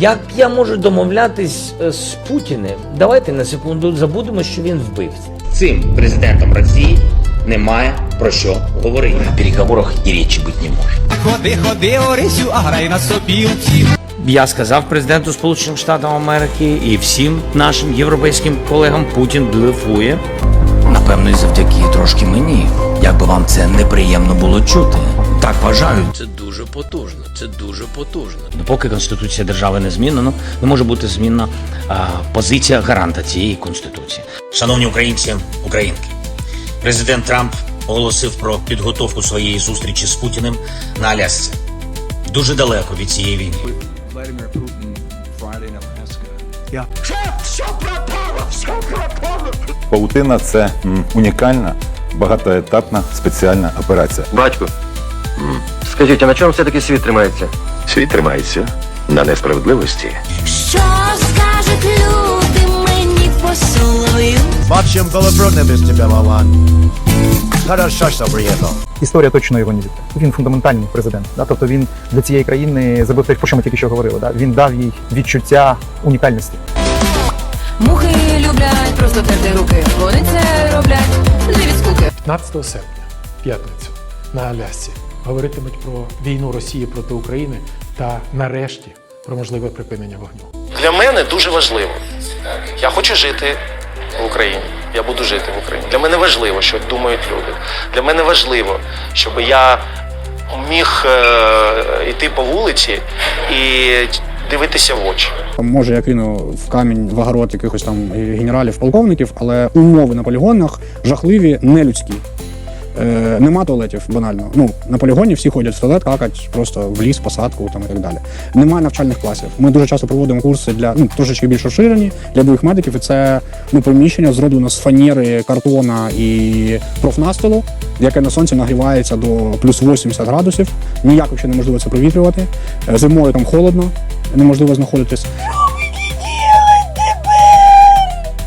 Як я можу домовлятись е, з Путіним? Давайте на секунду забудемо, що він вбивця. Цим президентом Росії немає про що говорити. На переговорах і речі бути не може. Ходи, ходи, Орисю, а грай на сопілці. Я сказав президенту Сполучених Штатів Америки і всім нашим європейським колегам Путін блефує. Напевно, і завдяки трошки мені. Як би вам це неприємно було чути. Так вважаю. Це дуже потужно. Це дуже потужно. Допоки конституція держави не змінена, не може бути змінна а, позиція гаранта цієї конституції. Шановні українці, українки, президент Трамп оголосив про підготовку своєї зустрічі з Путіним на Алясці. Дуже далеко від цієї війни. In Паутина це унікальна багатоетапна спеціальна операція. Батько, скажіть, а на чому все-таки світ тримається? Світ тримається на несправедливості. Що скажуть люди мені посолою? Бачим, коли брудне без тебе, Вован. Хорошо, що приїхав. Історія точно його не відте. Він фундаментальний президент. Да? Тобто він для цієї країни забив те, про що ми тільки що говорили. Да? Він дав їй відчуття унікальності. Мухи люблять просто терти руки. Вони це роблять не від скуки. 15 серпня, п'ятницю, на Алясці говоритимуть про війну Росії проти України та нарешті про можливе припинення вогню. Для мене дуже важливо. Я хочу жити в Україні. Я буду жити в Україні. Для мене важливо, що думають люди. Для мене важливо, щоб я міг е, йти по вулиці і дивитися в очі. Може, я кину в камінь в огород якихось там генералів, полковників, але умови на полігонах жахливі, нелюдські. Е, нема туалетів банально. Ну на полігоні всі ходять в туалет, какать просто в ліс, посадку там і так далі. Немає навчальних класів. Ми дуже часто проводимо курси для ну трошечки більш розширені для бойових медиків. І це ну приміщення зроблено з фанери, картона і профнастилу, яке на сонці нагрівається до плюс 80 градусів. Ніяк взагалі неможливо це провітрювати. Е, Зимою там холодно, неможливо знаходитись.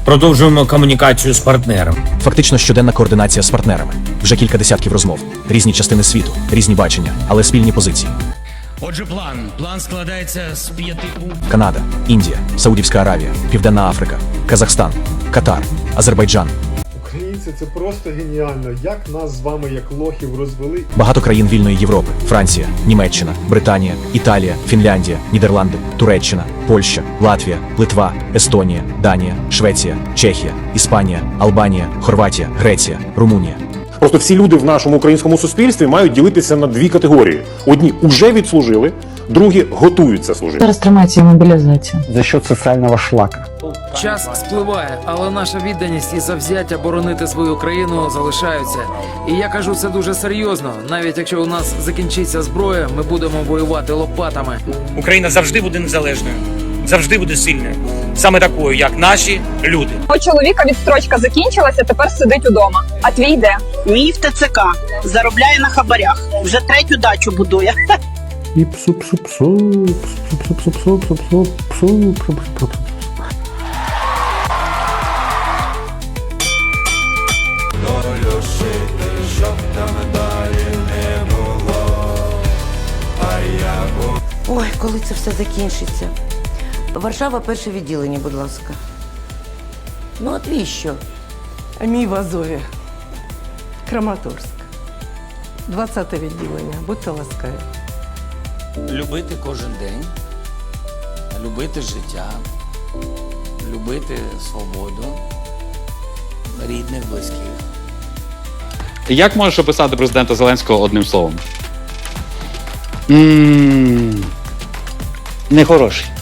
Продовжуємо комунікацію з партнером. Фактично щоденна координація з партнерами. Вже кілька десятків розмов, різні частини світу, різні бачення, але спільні позиції. Отже, план. План складається з п'яти. Канада, Індія, Саудівська Аравія, Південна Африка, Казахстан, Катар, Азербайджан. Українці, це просто геніально. Як нас з вами, як лохів, розвели Багато країн вільної Європи: Франція, Німеччина, Британія, Італія, Фінляндія, Нідерланди, Туреччина, Польща, Латвія, Литва, Естонія, Данія, Швеція, Чехія, Іспанія, Албанія, Хорватія, Греція, Румунія. Просто всі люди в нашому українському суспільстві мають ділитися на дві категорії: одні вже відслужили, другі готуються служити. Зараз тримається мобілізація. За що соціального шлака? Час спливає, але наша відданість і завзяття боронити свою країну залишаються. І я кажу це дуже серйозно. Навіть якщо у нас закінчиться зброя, ми будемо воювати лопатами. Україна завжди буде незалежною, завжди буде сильною, саме такою, як наші люди. У чоловіка відстрочка закінчилася, тепер сидить удома. А твій де? Мій в ТЦК заробляє на хабарях. Вже третю дачу будує. І псу псу псу псу псу псу псу псу псу псу псу Ой, коли це все закінчиться. Варшава, перше відділення, будь ласка. Ну, от віщо? Мій в Азові. Краматорськ. 20 відділення. Будьте ласкаві. Любити кожен день, любити життя, любити свободу, рідних, близьких. Як можеш описати президента Зеленського одним словом? Нехороший.